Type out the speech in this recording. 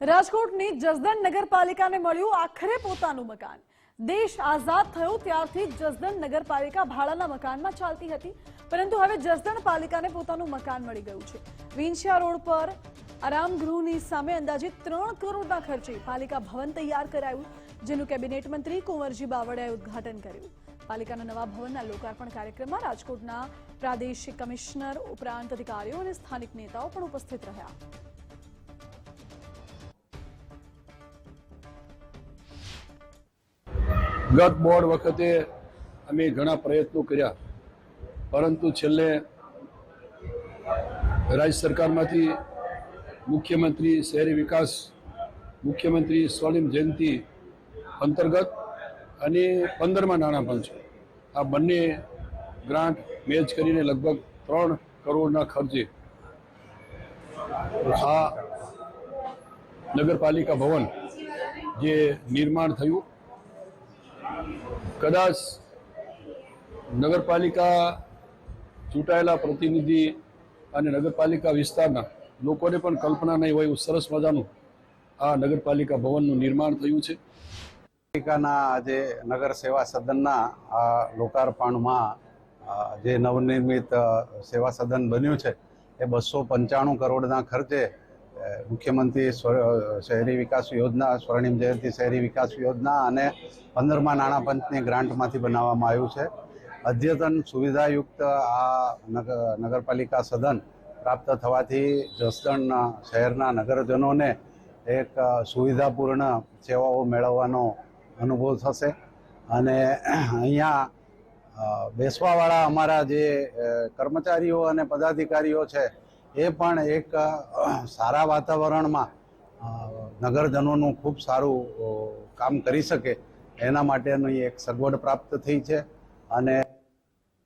રાજકોટની જસદણ નગરપાલિકાને મળ્યું આખરે પોતાનું મકાન. દેશ આઝાદ થયો ત્યારથી જસદણ નગરપાલિકા ભાડાના મકાનમાં ચાલતી હતી. પરંતુ હવે જસદણ પાલિકાને પોતાનું મકાન મળી ગયું છે. વિંછિયા રોડ પર આરામગૃહની સામે અંદાજે ત્રણ કરોડના ખર્ચે પાલિકા ભવન તૈયાર કરાયું, જેનું કેબિનેટ મંત્રી કુંવરજી બાવળિયાએ ઉદ્ઘાટન કર્યું. પાલિકાના નવા ભવનના લોકાર્પણ કાર્યક્રમમાં રાજકોટના પ્રાદેશિક કમિશનર, ઉપરાંત અધિકારીઓ અને સ્થાનિક નેતાઓ પણ ઉપસ્થિત રહ્યા. ગત બોર્ડ વખતે અમે ઘણા પ્રયત્નો કર્યા. પરંતુ છેલ્લે રાજ્ય સરકારમાંથી મુખ્યમંત્રી શહેરી વિકાસ, મુખ્યમંત્રી સ્વર્ણિમ જયંતિ અંતર્ગત અને પંદરમાં નાણાં પંચ આ બંને ગ્રાન્ટ મેચ કરીને લગભગ ત્રણ કરોડના ખર્ચે આ નગરપાલિકા ભવન જે નિર્માણ થયું કદાચ નગરપાલિકા ચૂંટાયેલા પ્રતિનિધિ અને નગરપાલિકા વિસ્તારના લોકોને પણ કલ્પના નહીં હોય એવું સરસ મજાનું આ નગરપાલિકા ભવનનું નિર્માણ થયું છે. પાલિકાના આજે નગર સેવા સદનના આ લોકાર્પણમાં જે નવનિર્મિત સેવા સદન બન્યું છે, એ બસો પંચાણું કરોડના ખર્ચે મુખ્યમંત્રી શહેરી વિકાસ યોજના, સ્વર્ણિમ જયંતિ શહેરી વિકાસ યોજના અને પંદરમાં નાણાં પંચની ગ્રાન્ટમાંથી બનાવવામાં આવ્યું છે. અદ્યતન સુવિધાયુક્ત આ નગર નગરપાલિકા સદન પ્રાપ્ત થવાથી જસદણ શહેરના નગરજનોને એક સુવિધાપૂર્ણ સેવાઓ મેળવવાનો અનુભવ થશે. અને અહીંયા બેસવાવાળા અમારા જે કર્મચારીઓ અને પદાધિકારીઓ છે એ પણ એક સારા વાતાવરણમાં નગરજનોનું ખૂબ સારું કામ કરી શકે. એના માટેની એક સગવડ પ્રાપ્ત થઈ છે. અને